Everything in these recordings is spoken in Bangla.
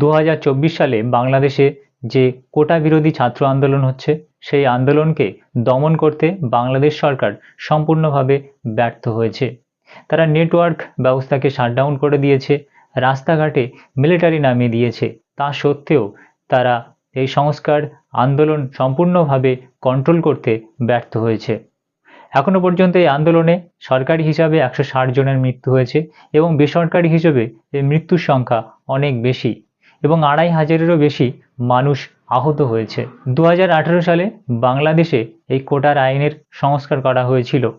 দু হাজার চব্বিশ সালে বাংলাদেশে যে কোটা বিরোধী ছাত্র আন্দোলন হচ্ছে, সেই আন্দোলনকে দমন করতে বাংলাদেশ সরকার সম্পূর্ণভাবে ব্যর্থ হয়েছে। তারা নেটওয়ার্ক ব্যবস্থাকে শাটডাউন করে দিয়েছে, রাস্তাঘাটে মিলিটারি নামিয়ে দিয়েছে। তা সত্ত্বেও তারা এই সংস্কার আন্দোলন সম্পূর্ণভাবে কন্ট্রোল করতে ব্যর্থ হয়েছে। এখনও পর্যন্ত এই আন্দোলনে সরকারি হিসাবে একশো ষাট জনের মৃত্যু হয়েছে এবং বেসরকারি হিসেবে এই মৃত্যুর সংখ্যা অনেক বেশি। এবং আড়াই হাজারেরও বেশি মানুষ আহত হয়েছে। দু হাজার আঠেরো সালে বাংলাদেশে এই কোটার আইনের সংস্কার করা হয়েছিল।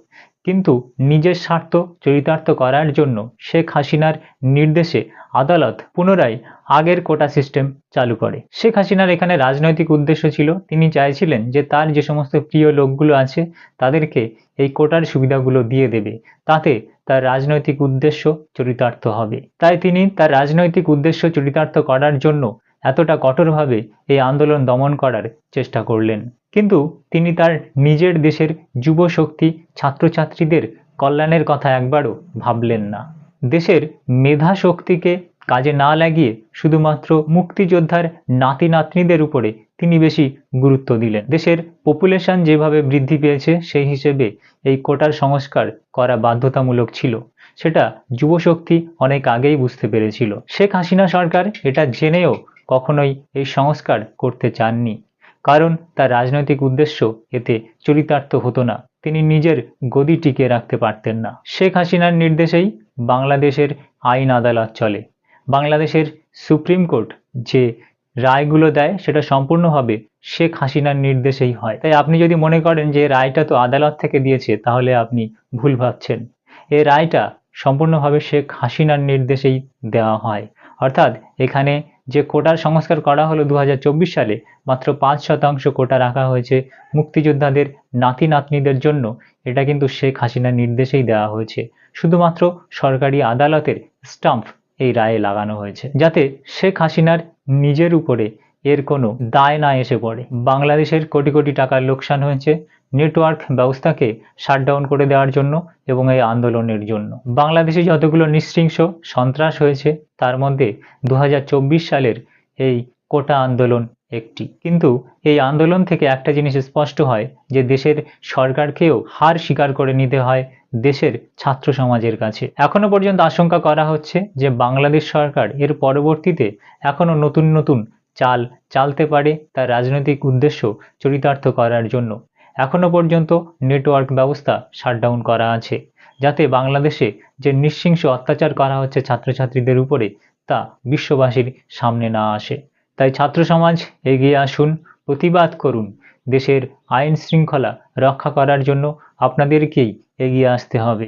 কিন্তু নিজের স্বার্থ চরিতার্থ করার জন্য শেখ হাসিনার নির্দেশে আদালত পুনরায় আগের কোটা সিস্টেম চালু করে। শেখ হাসিনার এখানে রাজনৈতিক উদ্দেশ্য ছিল, তিনি চাইছিলেন যে তার যে সমস্ত প্রিয় লোকগুলো আছে, তাদেরকে এই কোটার সুবিধাগুলো দিয়ে দেবে। তাতে তার রাজনৈতিক উদ্দেশ্য চরিতার্থ হবে। তাই তিনি তার রাজনৈতিক উদ্দেশ্য চরিতার্থ করার জন্য এতটা কঠোরভাবে এই আন্দোলন দমন করার চেষ্টা করলেন। কিন্তু তিনি তার নিজের দেশের যুব শক্তি ছাত্রছাত্রীদের কল্যাণের কথা একবারও ভাবলেন না। দেশের মেধা শক্তিকে কাজে না লাগিয়ে শুধুমাত্র মুক্তিযোদ্ধার নাতি নাতনিদের উপরে তিনি বেশি গুরুত্ব দিলেন। দেশের পপুলেশন যেভাবে বৃদ্ধি পেয়েছে, সেই হিসেবে এই কোটার সংস্কার করা বাধ্যতামূলক ছিল। সেটা যুবশক্তি অনেক আগেই বুঝতে পেরেছিল। শেখ হাসিনা সরকার এটা জেনেও কখনোই এই সংস্কার করতে চাননি। কারণ তার রাজনৈতিক উদ্দেশ্য এতে চরিতার্থ হতো না। তিনি নিজের গদি টিকিয়ে রাখতে পারতেন না। শেখ হাসিনার নির্দেশেই বাংলাদেশের আইন আদালত চলে। বাংলাদেশের সুপ্রিম কোর্ট যে রায়গুলো দেয়, সেটা সম্পূর্ণভাবে শেখ হাসিনার নির্দেশেই হয়। তাই আপনি যদি মনে করেন যে রায়টা তো আদালত থেকে দিয়েছে, তাহলে আপনি ভুল ভাবছেন। এই রায়টা সম্পূর্ণভাবে শেখ হাসিনার নির্দেশেই দেওয়া হয়। অর্থাৎ এখানে যে কোটার সংস্কার করা হলো দু হাজার চব্বিশ সালে, মাত্র পাঁচ শতাংশ কোটা রাখা হয়েছে মুক্তিযোদ্ধাদের নাতি নাতনিদের জন্য। এটা কিন্তু শেখ হাসিনার নির্দেশেই দেওয়া হয়েছে। শুধুমাত্র সরকারি আদালতের স্টাম্প এই রায়ে লাগানো হয়েছে। যাতে শেখ হাসিনার নিজের উপরে এর কোনো দায় না এসে পড়ে। বাংলাদেশের কোটি কোটি টাকার লোকসান হয়েছে নেটওয়ার্ক ব্যবস্থাকে শাটডাউন করে দেওয়ার জন্য এবং এই আন্দোলনের জন্য। বাংলাদেশে যতগুলো নৃশৃংস সন্ত্রাস হয়েছে, তার মধ্যে দু হাজার চব্বিশ সালের এই কোটা আন্দোলন একটি। কিন্তু এই আন্দোলন থেকে একটা জিনিস স্পষ্ট হয়, যে দেশের সরকারকেও হার স্বীকার করে নিতে হয় দেশের ছাত্র সমাজের কাছে। এখনও পর্যন্ত আশঙ্কা করা হচ্ছে যে বাংলাদেশ সরকার এর পরবর্তীতে এখনও নতুন নতুন চাল চালতে পারে তার রাজনৈতিক উদ্দেশ্য চরিতার্থ করার জন্য। এখনও পর্যন্ত নেটওয়ার্ক ব্যবস্থা শাটডাউন করা আছে, যাতে বাংলাদেশে যে নৃশংস অত্যাচার করা হচ্ছে ছাত্রছাত্রীদের উপরে তা বিশ্ববাসীর সামনে না আসে। তাই ছাত্র সমাজ এগিয়ে আসুন, প্রতিবাদ করুন। দেশের আইন শৃঙ্খলা রক্ষা করার জন্য আপনাদেরকেই এগিয়ে আসতে হবে।